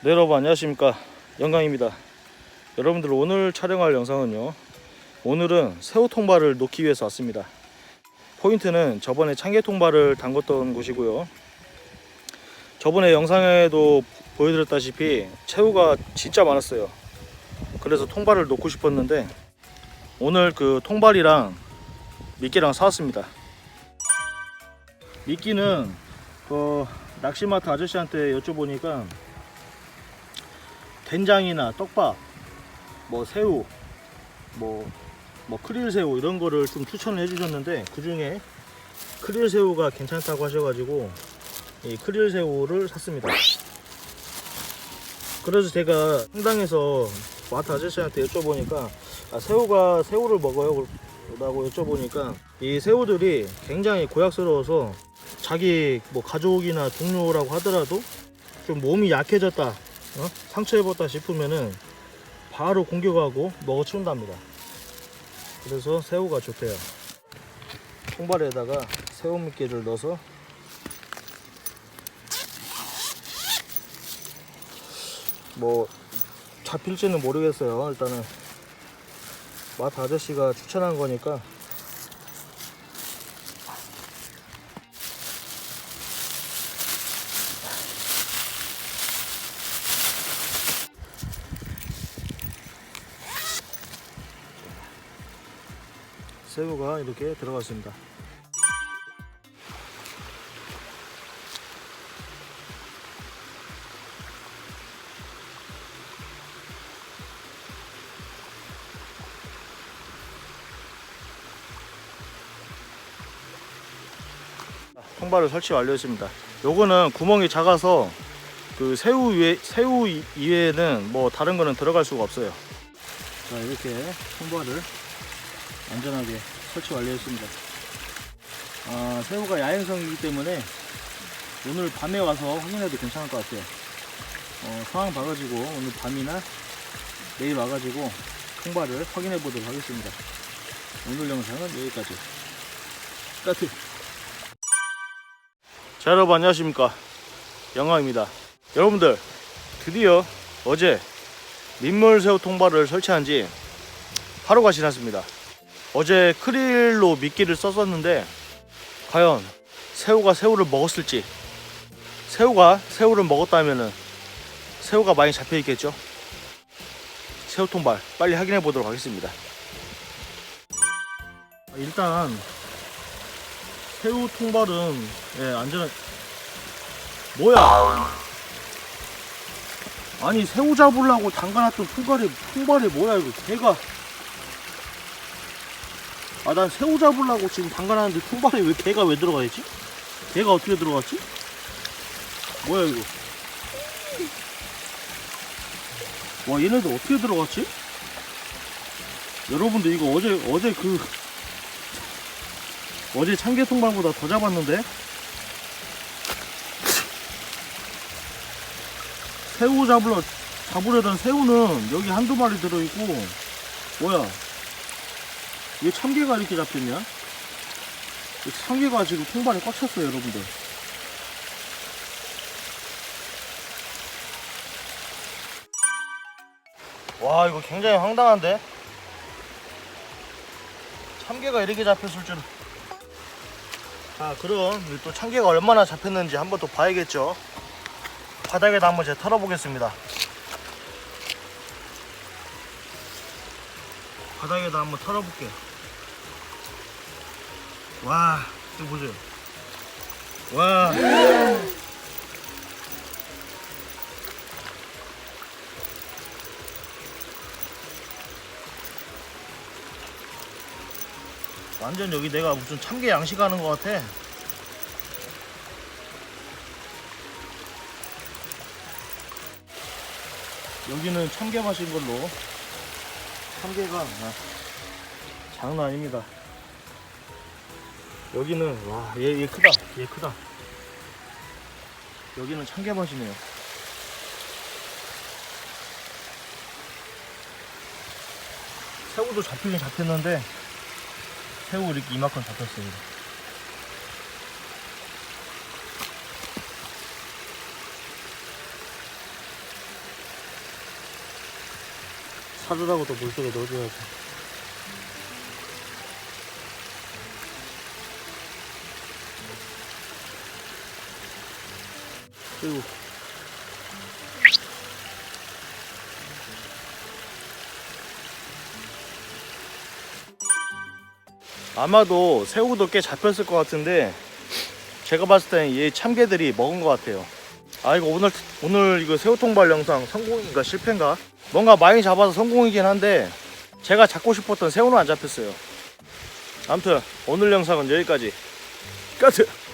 네 여러분 안녕하십니까? 영광입니다. 여러분들 오늘 촬영할 영상은요. 오늘은 새우 통발을 놓기 위해서 왔습니다. 포인트는 저번에 참개 통발을 담궜던 곳이고요. 저번에 영상에도 보여드렸다시피 새우가 진짜 많았어요. 그래서 통발을 놓고 싶었는데 오늘 그 통발이랑 미끼랑 사왔습니다. 미끼는 그 낚시마트 아저씨한테 여쭤보니까 된장이나 떡밥, 뭐 새우, 뭐, 뭐 크릴 새우 이런 거를 좀 추천을 해주셨는데 그 중에 크릴 새우가 괜찮다고 하셔가지고 이 크릴 새우를 샀습니다. 그래서 제가 성당에서 마트 아저씨한테 여쭤보니까 아, 새우가 새우를 먹어요 라고 여쭤보니까 이 새우들이 굉장히 고약스러워서 자기 뭐 가족이나 동료라고 하더라도 좀 몸이 약해졌다 어? 상처 입었다 싶으면은 바로 공격하고 먹어치운답니다. 그래서 새우가 좋대요. 통발에다가 새우 미끼를 넣어서 뭐 잡힐지는 모르겠어요. 일단은 마트 아저씨가 추천한 거니까 새우가 이렇게 들어갔습니다. 통발을 설치 완료했습니다. 요거는 구멍이 작아서 그 새우 위에 새우 이- 이외에는 뭐 다른 거는 들어갈 수가 없어요. 자 이렇게 통발을 안전하게 설치 완료했습니다. 아, 새우가 야행성이기 때문에 오늘 밤에 와서 확인해도 괜찮을 것 같아요. 어, 상황 봐가지고 오늘 밤이나 내일 와가지고 통발을 확인해 보도록 하겠습니다. 오늘 영상은 여기까지. 까트. 자 여러분 안녕하십니까 영광입니다. 여러분들 드디어 어제 민물새우 통발을 설치한 지 하루가 지났습니다. 어제 크릴로 미끼를 썼었는데 과연 새우가 새우를 먹었을지 새우가 새우를 먹었다면은 새우가 많이 잡혀 있겠죠? 새우 통발 빨리 확인해 보도록 하겠습니다. 일단 새우 통발은 예, 안전한 뭐야? 아니 새우 잡으려고 담가놨던 통발이 통발이 뭐야 이거? 개가 아 난 새우 잡으려고 지금 담가놨는데 통발에 왜 개가 왜 들어가 있지? 개가 어떻게 들어갔지? 뭐야 이거 와 얘네들 어떻게 들어갔지? 여러분들 이거 어제 어제 그 어제 참개 통발보다 더 잡았는데 새우 잡으러 잡으려던 새우는 여기 한두 마리 들어있고 뭐야 왜 참개가 이렇게 잡혔냐? 이 참개가 지금 통발에 꽉 찼어요, 여러분들. 와, 이거 굉장히 황당한데? 참개가 이렇게 잡혔을 줄. 자, 그럼 이또 참개가 얼마나 잡혔는지 한번 또 봐야겠죠. 바닥에다 한번 제가 털어보겠습니다. 바닥에다 한번 털어볼게요. 와, 이거 보세요. 와. 완전 여기 내가 무슨 참개 양식하는 것 같아. 여기는 참개 맛인 걸로. 참개가 아, 장난 아닙니다. 여기는 와얘 얘 크다. 얘 크다. 여기는 참개밭이네요. 새우도 잡히긴 잡혔는데 새우 이렇게 이만큼 잡혔습니다 사주라고 또 물속에 넣어줘야지. 그리고 아마도 새우도 꽤 잡혔을 것 같은데 제가 봤을 때는 얘 참개들이 먹은 것 같아요. 아 이거 오늘 오늘 이거 새우 통발 영상 성공인가 실패인가? 뭔가 많이 잡아서 성공이긴 한데 제가 잡고 싶었던 새우는 안 잡혔어요. 아무튼 오늘 영상은 여기까지. 끝.